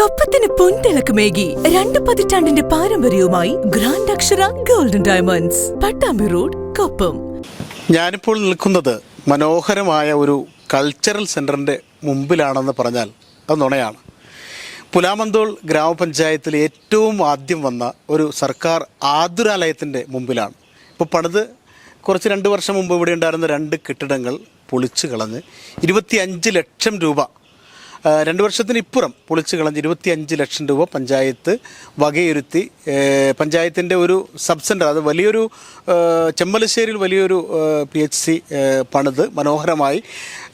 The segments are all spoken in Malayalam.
കൊപ്പത്തിന് പൊൻതിളക്കമേകി രണ്ട് പതിറ്റാണ്ടിന്റെ പാരമ്പര്യവുമായി grand Akshara golden diamonds Pattambi road Koppam. ഞാനിപ്പോൾ നിൽക്കുന്നത് മനോഹരമായ ഒരു കൾച്ചറൽ സെന്ററിന്റെ മുമ്പിലാണെന്ന് പറഞ്ഞാൽ അത് നുണയാണ്. പുലാമന്തോൾ ഗ്രാമപഞ്ചായത്തിൽ ഏറ്റവും ആദ്യം വന്ന ഒരു സർക്കാർ ആതുരാലയത്തിന്റെ മുമ്പിലാണ്. ഇപ്പോൾ പണിത് കുറച്ച് രണ്ട് വർഷം മുമ്പ് ഇവിടെ ഉണ്ടായിരുന്ന രണ്ട് കെട്ടിടങ്ങൾ പൊളിച്ചു കളഞ്ഞ് ഇരുപത്തിയഞ്ച് ലക്ഷം രൂപ രണ്ട് വർഷത്തിന് ഇപ്പുറം പൊളിച്ചു കളഞ്ഞ് ഇരുപത്തിയഞ്ച് ലക്ഷം രൂപ പഞ്ചായത്ത് വകയിരുത്തി പഞ്ചായത്തിന്റെ ഒരു സബ് സെന്റർ അത് വലിയൊരു ചെമ്പലശ്ശേരിയിൽ വലിയൊരു പി എച്ച് സി പണിത് മനോഹരമായി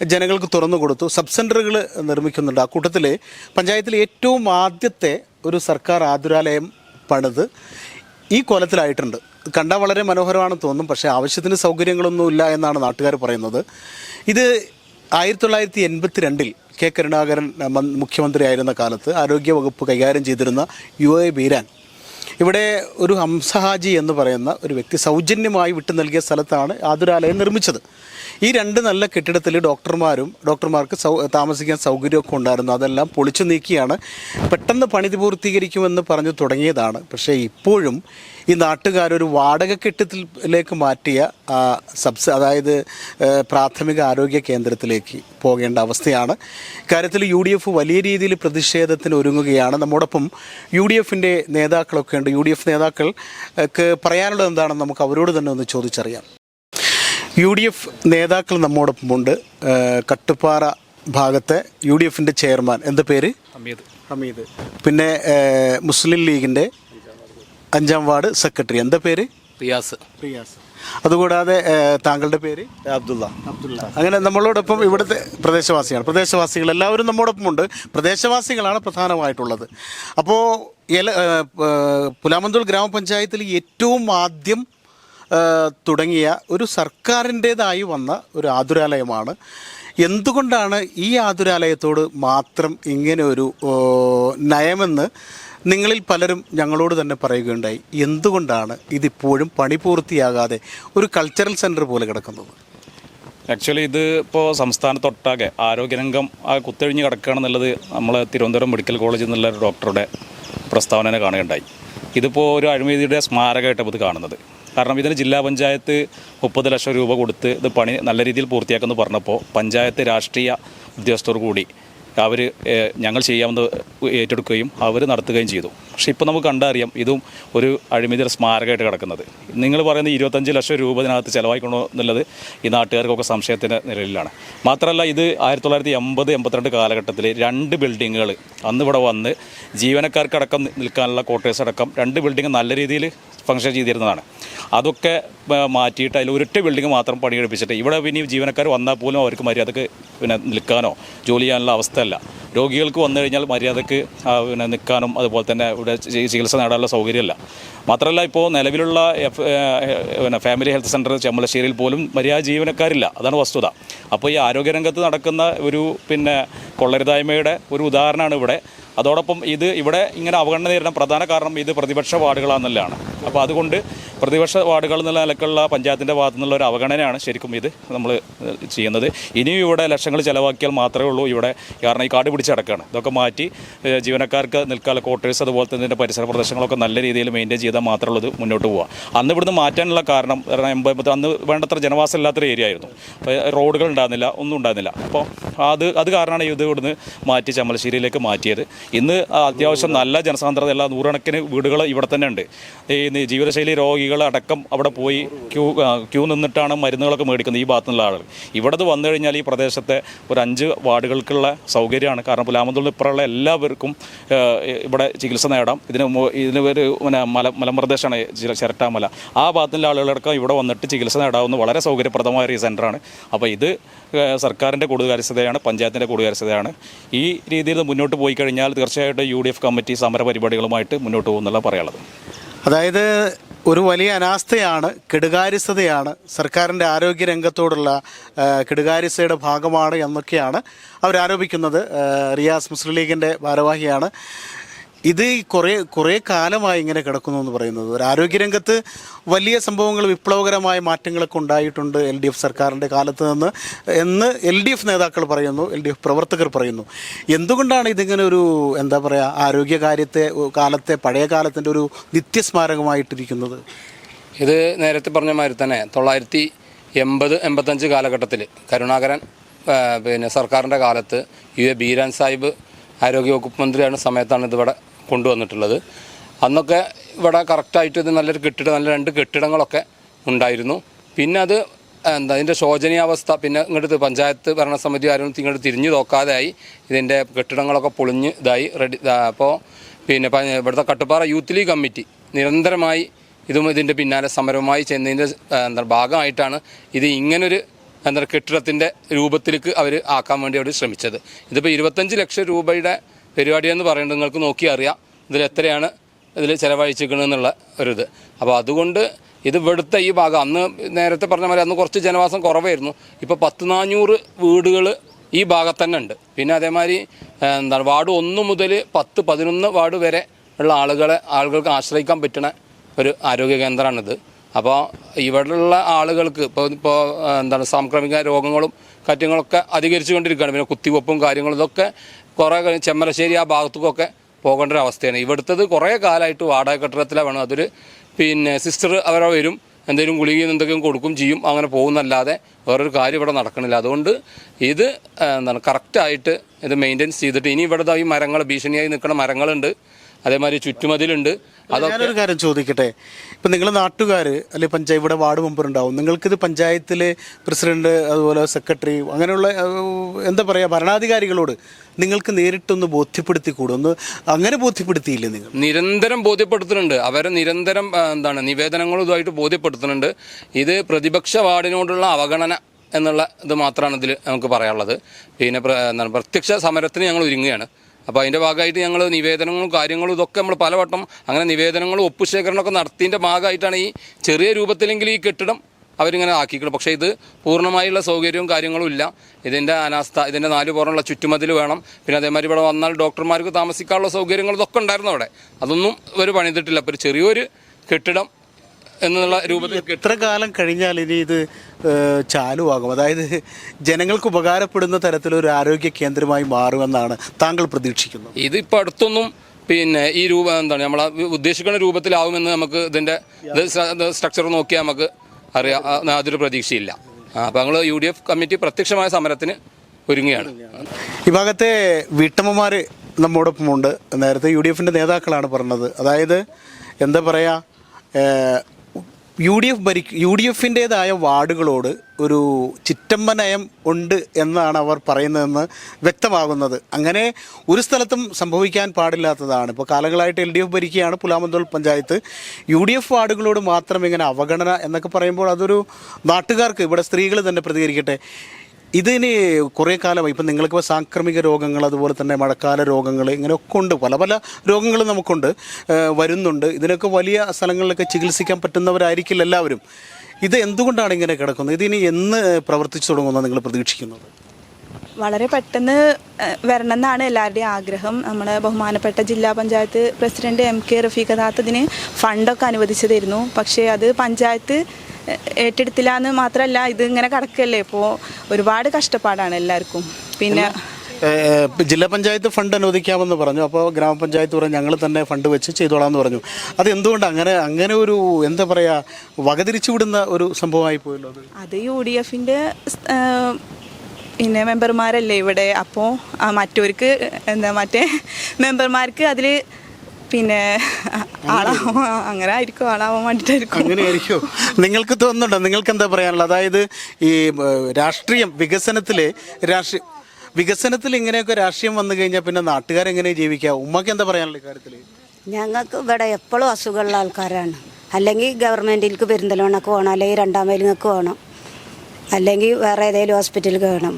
ജനങ്ങൾക്ക് തുറന്നു കൊടുത്തു. സബ് സെന്ററുകൾ നിർമ്മിക്കുന്നുണ്ട്. ആ കൂട്ടത്തിൽ പഞ്ചായത്തിൽ ഏറ്റവും ആദ്യത്തെ ഒരു സർക്കാർ ആതുരാലയം പണിത് ഈ കൊലത്തിലായിട്ടുണ്ട്. കണ്ടാൽ വളരെ മനോഹരമാണെന്ന് തോന്നും പക്ഷേ ആവശ്യത്തിന് സൗകര്യങ്ങളൊന്നുമില്ല എന്നാണ് നാട്ടുകാർ പറയുന്നത്. ഇത് ആയിരത്തി തൊള്ളായിരത്തി എൺപത്തി രണ്ടിൽ കെ കരുണാകരൻ മുഖ്യമന്ത്രിയായിരുന്ന കാലത്ത് ആരോഗ്യവകുപ്പ് കൈകാര്യം ചെയ്തിരുന്ന യു എ ബീരാൻ. ഇവിടെ ഒരു ഹംസഹാജി എന്ന് പറയുന്ന ഒരു വ്യക്തി സൗജന്യമായി വിട്ടു നൽകിയ സ്ഥലത്താണ് ആതുരാലയം നിർമ്മിച്ചത്. ഈ രണ്ട് നല്ല കെട്ടിടത്തിൽ ഡോക്ടർമാരും ഡോക്ടർമാർക്ക് താമസിക്കാൻ സൗകര്യമൊക്കെ ഉണ്ടായിരുന്നു. അതെല്ലാം പൊളിച്ചു നീക്കിയാണ്. പെട്ടെന്ന് പണിത് പൂർത്തീകരിക്കുമെന്ന് പറഞ്ഞു തുടങ്ങിയതാണ്. പക്ഷേ ഇപ്പോഴും ഈ നാട്ടുകാരൊരു വാടക കെട്ടിടത്തിലേക്ക് മാറ്റിയ സബ്സ് അതായത് പ്രാഥമിക ആരോഗ്യ കേന്ദ്രത്തിലേക്ക് പോകേണ്ട അവസ്ഥയാണ്. ഇക്കാര്യത്തിൽ യു ഡി എഫ് വലിയ രീതിയിൽ പ്രതിഷേധത്തിന് ഒരുങ്ങുകയാണ്. നമ്മോടൊപ്പം യു ഡി എഫിന്റെ നേതാക്കളൊക്കെ ഉണ്ട്. യു ഡി എഫ് നേതാക്കൾക്ക് പറയാനുള്ളത് എന്താണെന്ന് നമുക്ക് അവരോട് തന്നെ ഒന്ന് ചോദിച്ചറിയാം. യു ഡി എഫ് നേതാക്കൾ നമ്മോടൊപ്പമുണ്ട് കട്ടുപ്പാറ ഭാഗത്തെ യു ഡി എഫിന്റെ ചെയർമാൻ. എന്താ പേര്? ഹമീദ്. ഹമീദ്. പിന്നെ മുസ്ലിം ലീഗിന്റെ അഞ്ചാം വാർഡ് സെക്രട്ടറി. എന്താ പേര്? റിയാസ്. റിയാസ്. അതുകൂടാതെ താങ്കളുടെ പേര്? അബ്ദുള്ള. അബ്ദുള്ള. അങ്ങനെ നമ്മളോടൊപ്പം ഇവിടുത്തെ പ്രദേശവാസിയാണ് പ്രദേശവാസികൾ എല്ലാവരും നമ്മോടൊപ്പം ഉണ്ട്. പ്രദേശവാസികളാണ് പ്രധാനമായിട്ടുള്ളത്. അപ്പോൾ ഏ, ഗ്രാമപഞ്ചായത്തിൽ ഏറ്റവും ആദ്യം തുടങ്ങിയ ഒരു സർക്കാരിന്റേതായി വന്ന ഒരു ആതുരാലയമാണ്. എന്തുകൊണ്ടാണ് ഈ ആതുരാലയത്തോട് മാത്രം ഇങ്ങനെ ഒരു നയമെന്ന് നിങ്ങളിൽ പലരും ഞങ്ങളോട് തന്നെ പറയുകയുണ്ടായി? എന്തുകൊണ്ടാണ് ഇതിപ്പോഴും പണി പൂർത്തിയാകാതെ ഒരു കൾച്ചറൽ സെന്റർ പോലെ കിടക്കുന്നത്? ആക്ച്വലി ഇത് ഇപ്പോൾ സംസ്ഥാനത്തൊട്ടാകെ ആരോഗ്യരംഗം ആ കുത്തൊഴിഞ്ഞ് കിടക്കുകയാണെന്നുള്ളത് നമ്മൾ തിരുവനന്തപുരം മെഡിക്കൽ കോളേജിൽ നിന്നുള്ള ഒരു ഡോക്ടറുടെ പ്രസ്താവന കാണുകയുണ്ടായി. ഇതിപ്പോൾ ഒരു അഴിമതിയുടെ സ്മാരകമായിട്ടാണ് ഇത് കാണുന്നത്. കാരണം ഇതിന് ജില്ലാ പഞ്ചായത്ത് മുപ്പത് ലക്ഷം രൂപ കൊടുത്ത് ഇത് പണി നല്ല രീതിയിൽ പൂർത്തിയാക്കുമെന്ന് പറഞ്ഞപ്പോൾ പഞ്ചായത്ത് രാഷ്ട്രീയ ഉദ്യോഗസ്ഥർ കൂടി അവർ ഞങ്ങൾ ചെയ്യാമെന്ന് ഏറ്റെടുക്കുകയും അവർ നടത്തുകയും ചെയ്തു. പക്ഷേ ഇപ്പോൾ നമുക്ക് കണ്ടറിയാം ഇതും ഒരു അഴിമതിയുടെ സ്മാരകമായിട്ട് കിടക്കുന്നത്. നിങ്ങൾ പറയുന്ന ഇരുപത്തഞ്ച് ലക്ഷം രൂപ ഇതിനകത്ത് ചിലവായിക്കണോ എന്നുള്ളത് ഈ നാട്ടുകാർക്കൊക്കെ സംശയത്തിന്റെ നിലയിലാണ് മാത്രമല്ല ഇത് ആയിരത്തി തൊള്ളായിരത്തി എൺപത് എൺപത്തിരണ്ട് കാലഘട്ടത്തിൽ രണ്ട് ബിൽഡിങ്ങുകൾ അന്ന് ഇവിടെ വന്ന് ജീവനക്കാർക്കടക്കം നിൽക്കാനുള്ള ക്വാർട്ടേഴ്സ് അടക്കം രണ്ട് ബിൽഡിംഗ് നല്ല രീതിയിൽ ഫംഗ്ഷൻ ചെയ്തിരുന്നതാണ്. അതൊക്കെ മാറ്റിയിട്ട് അതിൽ ഒരൊറ്റ ബിൽഡിംഗ് മാത്രം പണിയെടുപ്പിച്ചിട്ട് ഇവിടെ പിന്നെ ജീവനക്കാർ വന്നാൽ പോലും അവർക്ക് മര്യാദയ്ക്ക് പിന്നെ നിൽക്കാനോ ജോലി ചെയ്യാനുള്ള അവസ്ഥയല്ല. രോഗികൾക്ക് വന്നു കഴിഞ്ഞാൽ മര്യാദയ്ക്ക് പിന്നെ നിൽക്കാനും അതുപോലെ തന്നെ ഇവിടെ ചികിത്സ നേടാനുള്ള സൗകര്യമല്ല. മാത്രമല്ല ഇപ്പോൾ നിലവിലുള്ള പിന്നെ ഫാമിലി ഹെൽത്ത് സെന്റർ ചെമ്മലശ്ശേരിയിൽ പോലും മര്യാദ ജീവനക്കാരില്ല. അതാണ് വസ്തുത. അപ്പോൾ ഈ ആരോഗ്യരംഗത്ത് നടക്കുന്ന ഒരു പിന്നെ കൊള്ളരുതായ്മയുടെ ഒരു ഉദാഹരണമാണ് ഇവിടെ. അതോടൊപ്പം ഇത് ഇവിടെ ഇങ്ങനെ അവഗണന നേരിടാൻ പ്രധാന കാരണം ഇത് പ്രതിപക്ഷ വാർഡുകളാണെന്നുള്ളതാണ്. അപ്പോൾ അതുകൊണ്ട് പ്രതിപക്ഷ വാർഡുകൾ എന്നുള്ള നിലക്കുള്ള പഞ്ചായത്തിന്റെ ഭാഗത്തു നിന്നുള്ള ഒരു അവഗണനയാണ് ശരിക്കും ഇത് നമ്മൾ ചെയ്യുന്നത്. ഇനിയും ഇവിടെ ലക്ഷങ്ങൾ ചിലവാക്കിയാൽ മാത്രമേ ഉള്ളൂ ഇവിടെ കാരണം ഈ കാട് പിടിച്ച് കിടക്കുകയാണ്. ഇതൊക്കെ മാറ്റി ജീവനക്കാർക്ക് നിൽക്കാനുള്ള ക്വാർട്ടേഴ്സ് അതുപോലെ തന്നെ ഇതിന്റെ പരിസര പ്രദേശങ്ങളൊക്കെ നല്ല രീതിയിൽ മെയിന്റെയിൻ ചെയ്താൽ മാത്രമേ ഉള്ളൂ ഇത് മുന്നോട്ട് പോവുക. അന്ന് ഇവിടുന്ന് മാറ്റാനുള്ള കാരണം കാരണം എൺപത് അന്ന് വേണ്ടത്ര ജനവാസം ഇല്ലാത്തൊരു ഏരിയ ആയിരുന്നു. റോഡുകൾ ഉണ്ടായിരുന്നില്ല ഒന്നും ഉണ്ടായിരുന്നില്ല. അപ്പോൾ അത് അത് കാരണമാണ് ഇത് ഇവിടുന്ന് മാറ്റി ചമ്മലശ്ശേരിയിലേക്ക് മാറ്റിയത്. ഇന്ന് അത്യാവശ്യം നല്ല ജനസാന്ദ്രതയുള്ള നൂറുകണക്കിന് വീടുകൾ ഇവിടെ തന്നെ ഉണ്ട്. ഈ ജീവിതശൈലി രോഗികൾ അടക്കം അവിടെ പോയി ക്യൂ ക്യൂ നിന്നിട്ടാണ് മരുന്നുകളൊക്കെ മേടിക്കുന്നത് ഈ ഭാഗത്തു നിന്നുള്ള ആളുകൾ. ഇവിടെ വന്നു കഴിഞ്ഞാൽ ഈ പ്രദേശത്തെ ഒരു അഞ്ച് വാർഡുകൾക്കുള്ള സൗകര്യമാണ്. കാരണം പുലാമന്തുള്ള ഇപ്പുറമുള്ള എല്ലാവർക്കും ഇവിടെ ചികിത്സ നേടാം. ഇതിന് ഇതിന് ഒരു പിന്നെ മല മലമ്പ്രദേശമാണ് ചിരട്ടാമല. ആ ഭാഗത്തുള്ള ആളുകളടക്കം ഇവിടെ വന്നിട്ട് ചികിത്സ നേടാവുന്ന വളരെ സൗകര്യപ്രദമായ ഒരു സെന്ററാണ് അപ്പോൾ ഇത് സർക്കാരിന്റെ കൂടുകാര്യസ്ഥതയാണ് പഞ്ചായത്തിന്റെ കൂടുകാര്യസ്ഥതയാണ്. ഈ രീതിയിൽ മുന്നോട്ട് പോയി കഴിഞ്ഞാൽ തീർച്ചയായിട്ടും യു ഡി എഫ് കമ്മിറ്റി സമര പരിപാടികളുമായിട്ട് മുന്നോട്ട് പോകുന്നുള്ള പറയാനുള്ളത്. അതായത് ഒരു വലിയ അനാസ്ഥയാണ് കെടുകാര്യസ്ഥതയാണ് സർക്കാരിന്റെ ആരോഗ്യ രംഗത്തോടുള്ള കെടുകാര്യസ്ഥയുടെ ഭാഗമാണ് എന്നൊക്കെയാണ് അവരാരോപിക്കുന്നത്. റിയാസ് മുസ്ലിം ലീഗിന്റെ ഭാരവാഹിയാണ്. ഇത് കുറേ കുറേ കാലമായി ഇങ്ങനെ കിടക്കുന്നു എന്ന് പറയുന്നത്. ഒരു ആരോഗ്യരംഗത്ത് വലിയ സംഭവങ്ങൾ വിപ്ലവകരമായ മാറ്റങ്ങളൊക്കെ ഉണ്ടായിട്ടുണ്ട് എൽ ഡി എഫ് സർക്കാരിന്റെ കാലത്ത് നിന്ന് എന്ന് എൽ ഡി എഫ് നേതാക്കൾ പറയുന്നു എൽ ഡി എഫ് പ്രവർത്തകർ പറയുന്നു. എന്തുകൊണ്ടാണ് ഇതിങ്ങനെ ഒരു എന്താ പറയുക ആരോഗ്യ കാര്യത്തെ കാലത്തെ പഴയ കാലത്തിന്റെ ഒരു നിത്യസ്മാരകമായിട്ടിരിക്കുന്നത്? ഇത് നേരത്തെ പറഞ്ഞ മാതിരി തന്നെ തൊള്ളായിരത്തി എൺപത് എൺപത്തഞ്ച് കാലഘട്ടത്തിൽ കരുണാകരൻ പിന്നെ സർക്കാരിന്റെ കാലത്ത് യു എ ബീരാൻ സാഹിബ് ആരോഗ്യവകുപ്പ് മന്ത്രിയാണ് സമയത്താണ് ഇതിവിടെ കൊണ്ടുവന്നിട്ടുള്ളത്. അന്നൊക്കെ ഇവിടെ കറക്റ്റായിട്ട് ഇത് നല്ലൊരു കെട്ടിടം നല്ല രണ്ട് കെട്ടിടങ്ങളൊക്കെ ഉണ്ടായിരുന്നു. പിന്നെ അത് എന്താ അതിന്റെ ശോചനീയാവസ്ഥ പിന്നെ ഇങ്ങോട്ട് പഞ്ചായത്ത് ഭരണസമിതി ആരും ഇങ്ങോട്ട് തിരിഞ്ഞു നോക്കാതെയായി. ഇതിന്റെ കെട്ടിടങ്ങളൊക്കെ പൊളിഞ്ഞ് ഇതായി റെഡി അപ്പോൾ പിന്നെ ഇവിടുത്തെ കട്ടുപ്പാറ യൂത്ത് ലീഗ് കമ്മിറ്റി നിരന്തരമായി ഇതും ഇതിന്റെ പിന്നാലെ സമരമായി ചെന്നതിന്റെ എന്താ ഭാഗമായിട്ടാണ് ഇത് ഇങ്ങനൊരു എന്താ കെട്ടിടത്തിന്റെ രൂപത്തിലേക്ക് അവർ ആക്കാൻ വേണ്ടി അവർ ശ്രമിച്ചത്. ഇതിപ്പോൾ ഇരുപത്തഞ്ച് ലക്ഷം രൂപയുടെ പരിപാടിയെന്ന് പറയുന്നത് നിങ്ങൾക്ക് നോക്കി അറിയാം. ഇതിൽ എത്രയാണ് ഇതിൽ ചിലവഴിച്ചിരിക്കണമെന്നുള്ള ഒരിത്. അപ്പോൾ അതുകൊണ്ട് ഇത് ഇവിടുത്തെ ഈ ഭാഗം. അന്ന് നേരത്തെ പറഞ്ഞ പോലെ അന്ന് കുറച്ച് ജനവാസം കുറവായിരുന്നു. ഇപ്പോൾ പത്ത് നാനൂറ് വീടുകൾ ഈ ഭാഗത്ത് തന്നെ ഉണ്ട്. പിന്നെ അതേമാതിരി എന്താണ് വാർഡ് ഒന്ന് മുതൽ പത്ത് പതിനൊന്ന് വാർഡ് വരെ ഉള്ള ആളുകളെ ആളുകൾക്ക് ആശ്രയിക്കാൻ പറ്റുന്ന ഒരു ആരോഗ്യ കേന്ദ്രമാണിത്. അപ്പോൾ ഇവിടെയുള്ള ആളുകൾക്ക് ഇപ്പോൾ ഇപ്പോൾ എന്താണ് സാംക്രമിക രോഗങ്ങളും കാര്യങ്ങളൊക്കെ അധികരിച്ചു കൊണ്ടിരിക്കുകയാണ് പിന്നെ കുത്തിവെപ്പും കാര്യങ്ങളും ഇതൊക്കെ കുറേ ചെമ്മലശ്ശേരി ആ ഭാഗത്തേക്കൊക്കെ പോകേണ്ട ഒരു അവസ്ഥയാണ് ഇവിടുത്തത് കുറേ കാലമായിട്ട് വാടക കെട്ടിടത്തിലാണ് വേണം. അതൊരു പിന്നെ സിസ്റ്റർ അവരെ വരും. എന്തെങ്കിലും ഗുളികയും എന്തെങ്കിലും കൊടുക്കും ചെയ്യും. അങ്ങനെ പോകുന്നല്ലാതെ വേറൊരു കാര്യം ഇവിടെ നടക്കണില്ല. അതുകൊണ്ട് ഇത് എന്താണ് കറക്റ്റായിട്ട് ഇത് മെയിന്റെയിൻസ് ചെയ്തിട്ട് ഇനി ഇവിടെ ഈ മരങ്ങൾ ഭീഷണിയായി നിൽക്കുന്ന മരങ്ങളുണ്ട്. അതേമാതിരി ചുറ്റുമതിലുണ്ട്. ഞാനൊരു കാര്യം ചോദിക്കട്ടെ? ഇപ്പം നിങ്ങൾ നാട്ടുകാർ അല്ലെങ്കിൽ പഞ്ചായത്ത് ഇവിടെ വാർഡ് മെമ്പർ ഉണ്ടാവും നിങ്ങൾക്കിത് പഞ്ചായത്തിലെ പ്രസിഡന്റ് അതുപോലെ സെക്രട്ടറി അങ്ങനെയുള്ള എന്താ പറയാ ഭരണാധികാരികളോട് നിങ്ങൾക്ക് നേരിട്ടൊന്ന് ബോധ്യപ്പെടുത്തി ഒന്ന് അങ്ങനെ ബോധ്യപ്പെടുത്തിയില്ലേ നിങ്ങൾ? നിരന്തരം ബോധ്യപ്പെടുത്തുന്നുണ്ട്. അവരെ നിരന്തരം എന്താണ് നിവേദനങ്ങളും ഇതുമായിട്ട് ബോധ്യപ്പെടുത്തുന്നുണ്ട്. ഇത് പ്രതിപക്ഷ വാർഡിനോടുള്ള അവഗണന എന്നുള്ള ഇത് മാത്രമാണ് ഇതിൽ നമുക്ക് പറയാനുള്ളത്. പിന്നെ എന്താണ് പ്രത്യക്ഷ സമരത്തിന് ഞങ്ങൾ ഒരുങ്ങുകയാണ്. അപ്പോൾ അതിന്റെ ഭാഗമായിട്ട് ഞങ്ങൾ നിവേദനങ്ങളും കാര്യങ്ങളും ഇതൊക്കെ നമ്മൾ പലവട്ടം അങ്ങനെ നിവേദനങ്ങളും ഒപ്പുശേഖരണമൊക്കെ നടത്തിയതിന്റെ ഭാഗമായിട്ടാണ് ഈ ചെറിയ രൂപത്തിലെങ്കിലും ഈ കെട്ടിടം അവരിങ്ങനെ ആക്കിക്കണം പക്ഷേ ഇത് പൂർണമായുള്ള സൗകര്യവും കാര്യങ്ങളും ഇല്ല. ഇതിന്റെ അനാസ്ഥ ഇതിന്റെ നാല് പുറമുള്ള ചുറ്റുമതിൽ വേണം. പിന്നെ അതേമാതിരി ഇവിടെ വന്നാൽ ഡോക്ടർമാർക്ക് താമസിക്കാനുള്ള സൗകര്യങ്ങൾ ഇതൊക്കെ ഉണ്ടായിരുന്നു അവിടെ. അതൊന്നും ഇവർ പണിതിട്ടില്ല. അപ്പോൾ ഒരു ചെറിയൊരു കെട്ടിടം എന്നുള്ള രൂപത്തിൽ എത്ര കാലം കഴിഞ്ഞാൽ ഇനി ഇത് ചാലുവാകും? അതായത് ജനങ്ങൾക്ക് ഉപകാരപ്പെടുന്ന തരത്തിലൊരു ആരോഗ്യ കേന്ദ്രമായി മാറുമെന്നാണ് താങ്കൾ പ്രതീക്ഷിക്കുന്നത്. ഇതിപ്പോൾ അടുത്തൊന്നും പിന്നെ ഈ രൂപ എന്താണ്? നമ്മൾ ഉദ്ദേശിക്കുന്ന രൂപത്തിലാവുമെന്ന് നമുക്ക് ഇതിന്റെ സ്ട്രക്ചർ നോക്കിയാൽ നമുക്ക് അറിയാം. യാതൊരു പ്രതീക്ഷയില്ല. അപ്പോൾ ഞങ്ങൾ യു ഡി എഫ് കമ്മിറ്റി പ്രത്യക്ഷമായ സമരത്തിന് ഒരുങ്ങുകയാണ്. ഈ ഭാഗത്തെ വീട്ടമ്മമാർ നമ്മോടൊപ്പമുണ്ട്. നേരത്തെ യു ഡി എഫിന്റെ നേതാക്കളാണ് പറഞ്ഞത്. അതായത് എന്താ പറയുക യു ഡി എഫ് ഭരി യു ഡി എഫിന്റേതായ വാർഡുകളോട് ഒരു ചിറ്റമ്മ നയം ഉണ്ട് എന്നാണ് അവർ പറയുന്നതെന്ന് വ്യക്തമാകുന്നത്. അങ്ങനെ ഒരു സ്ഥലത്തും സംഭവിക്കാൻ പാടില്ലാത്തതാണ്. ഇപ്പോൾ കാലങ്ങളായിട്ട് L D F ഭരിക്കുകയാണ് Pulamanthole panchayat. U D F വാർഡുകളോട് മാത്രം ഇങ്ങനെ അവഗണന എന്നൊക്കെ പറയുമ്പോൾ അതൊരു നാട്ടുകാർക്ക് ഇവിടെ സ്ത്രീകൾ തന്നെ പ്രതികരിക്കട്ടെ ഇതിന് കുറേ കാലമായി ഇപ്പം നിങ്ങൾക്കിപ്പോൾ സാംക്രമിക രോഗങ്ങൾ അതുപോലെ തന്നെ മഴക്കാല രോഗങ്ങൾ ഇങ്ങനെയൊക്കെ ഉണ്ട്. പല പല രോഗങ്ങൾ നമുക്കുണ്ട്. വരുന്നുണ്ട്. ഇതിനൊക്കെ വലിയ സ്ഥലങ്ങളിലൊക്കെ ചികിത്സിക്കാൻ പറ്റുന്നവരായിരിക്കില്ല എല്ലാവരും. ഇത് എന്തുകൊണ്ടാണ് ഇങ്ങനെ കിടക്കുന്നത്? ഇതിനി എന്ന് പ്രവർത്തിച്ചു തുടങ്ങുമെന്നാണ് നിങ്ങൾ പ്രതീക്ഷിക്കുന്നത്? വളരെ പെട്ടെന്ന് വരണമെന്നാണ് എല്ലാവരുടെയും ആഗ്രഹം. നമ്മുടെ ബഹുമാനപ്പെട്ട ജില്ലാ panchayat president M K Rafeeq ഇതിന് ഫണ്ടൊക്കെ അനുവദിച്ചതായിരുന്നു. പക്ഷേ അത് പഞ്ചായത്ത് ഏറ്റെടുത്തില്ല എന്ന് മാത്രമല്ല ഇത് ഇങ്ങനെ കിടക്കല്ലേ? ഇപ്പോൾ ഒരുപാട് കഷ്ടപ്പാടാണ് എല്ലാവർക്കും. പിന്നെ ജില്ലാ പഞ്ചായത്ത് ഫണ്ട് അനുവദിക്കാമെന്ന് പറഞ്ഞു. അപ്പോൾ ഗ്രാമപഞ്ചായത്ത് പറഞ്ഞു ഞങ്ങൾ തന്നെ ഫണ്ട് വെച്ച് ചെയ്തോളാമെന്ന് പറഞ്ഞു. അത് എന്തുകൊണ്ട് അങ്ങനെ അങ്ങനെ ഒരു എന്താ പറയുക വകതിരിച്ചു വിടുന്ന ഒരു സംഭവമായി പോയല്ലോ അത്? അത് യു ഡി എഫിന്റെ പിന്നെ മെമ്പർമാരല്ലേ ഇവിടെ? അപ്പോൾ മറ്റവർക്ക് എന്താ മറ്റേ മെമ്പർമാർക്ക് അതിൽ പിന്നെ ആളാവാൻ അങ്ങനെ ആയിരിക്കും ആളാവാൻ അങ്ങനെ അങ്ങനെയായിരിക്കും നിങ്ങൾക്ക് തോന്നുന്നുണ്ടോ? നിങ്ങൾക്ക് എന്താ പറയാനുള്ളത്? അതായത് ഈ രാഷ്ട്രീയം വികസനത്തിലെ രാഷ്ട്രീയ വികസനത്തിൽ ഇങ്ങനെയൊക്കെ രാഷ്ട്രീയം വന്നു കഴിഞ്ഞാൽ പിന്നെ നാട്ടുകാരെങ്ങനെ ജീവിക്കുക ഉമ്മക്ക് എന്താ പറയാനുള്ള കാര്യത്തിൽ ഞങ്ങൾക്ക് ഇവിടെ എപ്പോഴും അസുഖമുള്ള ആൾക്കാരാണ്. അല്ലെങ്കിൽ ഗവൺമെന്റിലേക്ക് പെരുന്തലോണക്ക് പോകണം അല്ലെങ്കിൽ രണ്ടാം മൈലിങ്ങൾക്ക് പോകണം. അല്ലെങ്കിൽ വേറെ ഏതെങ്കിലും ഹോസ്പിറ്റലിൽ വേണം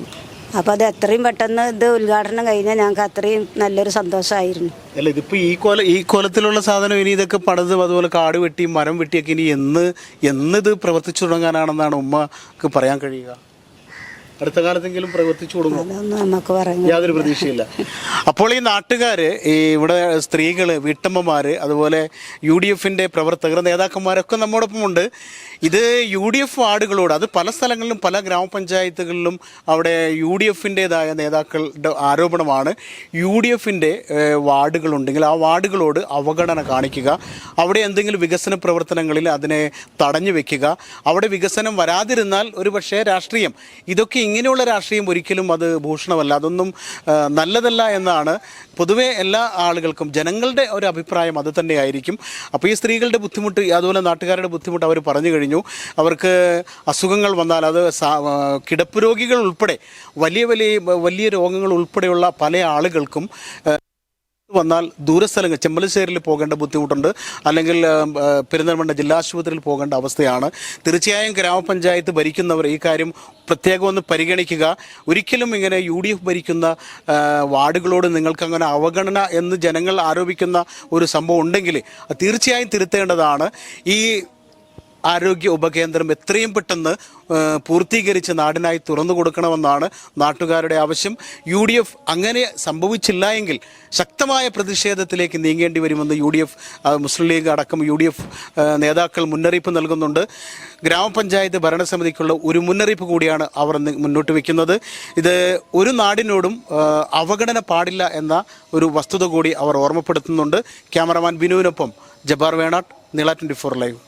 അപ്പോൾ അത് എത്രയും പെട്ടെന്ന് ഇത് ഉദ്ഘാടനം കഴിഞ്ഞാൽ ഞങ്ങൾക്ക് അത്രയും നല്ലൊരു സന്തോഷമായിരുന്നു അല്ല ഇതിപ്പോ ഈ കോല ഈ കോലത്തിലുള്ള സാധനം ഇനി ഇതൊക്കെ പണിതും അതുപോലെ കാട് വെട്ടി മരം വെട്ടിയൊക്കെ ഇനി എന്ന് എന്ന് ഇത് പ്രവർത്തിച്ചു തുടങ്ങാനാണെന്നാണ് ഉമ്മക്ക് പറയാൻ കഴിയുക? അടുത്ത കാലത്തെങ്കിലും പ്രവർത്തിച്ചു കൊടുക്കും. അതൊന്നും നമുക്ക് പറയാൻ യാതൊരു പ്രതീക്ഷയില്ല. അപ്പോൾ ഈ നാട്ടുകാർ ഈ ഇവിടെ സ്ത്രീകൾ വീട്ടമ്മമാർ അതുപോലെ യു ഡി എഫിന്റെ പ്രവർത്തകർ നേതാക്കന്മാരൊക്കെ നമ്മോടൊപ്പം ഉണ്ട് ഇത് യു ഡി എഫ് വാർഡുകളോട് അത് പല സ്ഥലങ്ങളിലും പല ഗ്രാമപഞ്ചായത്തുകളിലും അവിടെ യു ഡി എഫിന്റെതായ നേതാക്കളുടെ ആരോപണമാണ്. യു ഡി എഫിന്റെ വാർഡുകളുണ്ടെങ്കിൽ ആ വാർഡുകളോട് അവഗണന കാണിക്കുക. അവിടെ എന്തെങ്കിലും വികസന പ്രവർത്തനങ്ങളിൽ അതിനെ തടഞ്ഞു വെക്കുക. അവിടെ വികസനം വരാതിരുന്നാൽ ഒരു പക്ഷേ രാഷ്ട്രീയം. ഇതൊക്കെ ഇങ്ങനെയുള്ള രാഷ്ട്രീയം ഒരിക്കലും അത് ഭൂഷണമല്ല. അതൊന്നും നല്ലതല്ല എന്നാണ് പൊതുവെ എല്ലാ ആളുകൾക്കും ജനങ്ങളുടെ ഒരു അഭിപ്രായം അത് തന്നെയായിരിക്കും. അപ്പോൾ ഈ സ്ത്രീകളുടെ ബുദ്ധിമുട്ട് അതുപോലെ നാട്ടുകാരുടെ ബുദ്ധിമുട്ട് അവർ പറഞ്ഞു കഴിഞ്ഞു. അവർക്ക് അസുഖങ്ങൾ വന്നാൽ അത് കിടപ്പ് രോഗികൾ ഉൾപ്പെടെ വലിയ വലിയ വലിയ രോഗങ്ങൾ ഉൾപ്പെടെയുള്ള പല ആളുകൾക്കും വന്നാൽ ദൂരസ്ഥലങ്ങൾ ചെമ്മലശ്ശേരിയിൽ പോകേണ്ട ബുദ്ധിമുട്ടുണ്ട്. അല്ലെങ്കിൽ പെരുന്തൽമണ്ണ ജില്ലാശുപത്രിയിൽ പോകേണ്ട അവസ്ഥയാണ്. തീർച്ചയായും ഗ്രാമപഞ്ചായത്ത് ഭരിക്കുന്നവർ ഈ കാര്യം പ്രത്യേകം ഒന്ന് പരിഗണിക്കുക. ഒരിക്കലും ഇങ്ങനെ യു ഡി എഫ് ഭരിക്കുന്ന വാർഡുകളോട് നിങ്ങൾക്ക് അങ്ങനെ അവഗണന എന്ന് ജനങ്ങൾ ആരോപിക്കുന്ന ഒരു സംഭവം ഉണ്ടെങ്കിൽ തീർച്ചയായും തിരുത്തേണ്ടതാണ്. ഈ ആരോഗ്യ ഉപകേന്ദ്രം എത്രയും പെട്ടെന്ന് പൂർത്തീകരിച്ച് നാടിനായി തുറന്നു കൊടുക്കണമെന്നാണ് നാട്ടുകാരുടെ ആവശ്യം. യു ഡി എഫ് അങ്ങനെ സംഭവിച്ചില്ല എങ്കിൽ ശക്തമായ പ്രതിഷേധത്തിലേക്ക് നീങ്ങേണ്ടി വരുമെന്ന് U D F Muslim League അടക്കം യു ഡി എഫ് നേതാക്കൾ മുന്നറിയിപ്പ് നൽകുന്നുണ്ട്. ഗ്രാമപഞ്ചായത്ത് ഭരണസമിതിക്കുള്ള ഒരു മുന്നറിയിപ്പ് കൂടിയാണ് അവർ മുന്നോട്ട് വയ്ക്കുന്നത് ഇത് ഒരു നാടിനോടും അവഗണന പാടില്ല എന്ന ഒരു വസ്തുത കൂടി അവർ ഓർമ്മപ്പെടുത്തുന്നുണ്ട്. ക്യാമറമാൻ ബിനുവിനൊപ്പം ജബാർ വേണാട്ട് നീള ട്വന്റി ഫോർ ലൈവ്.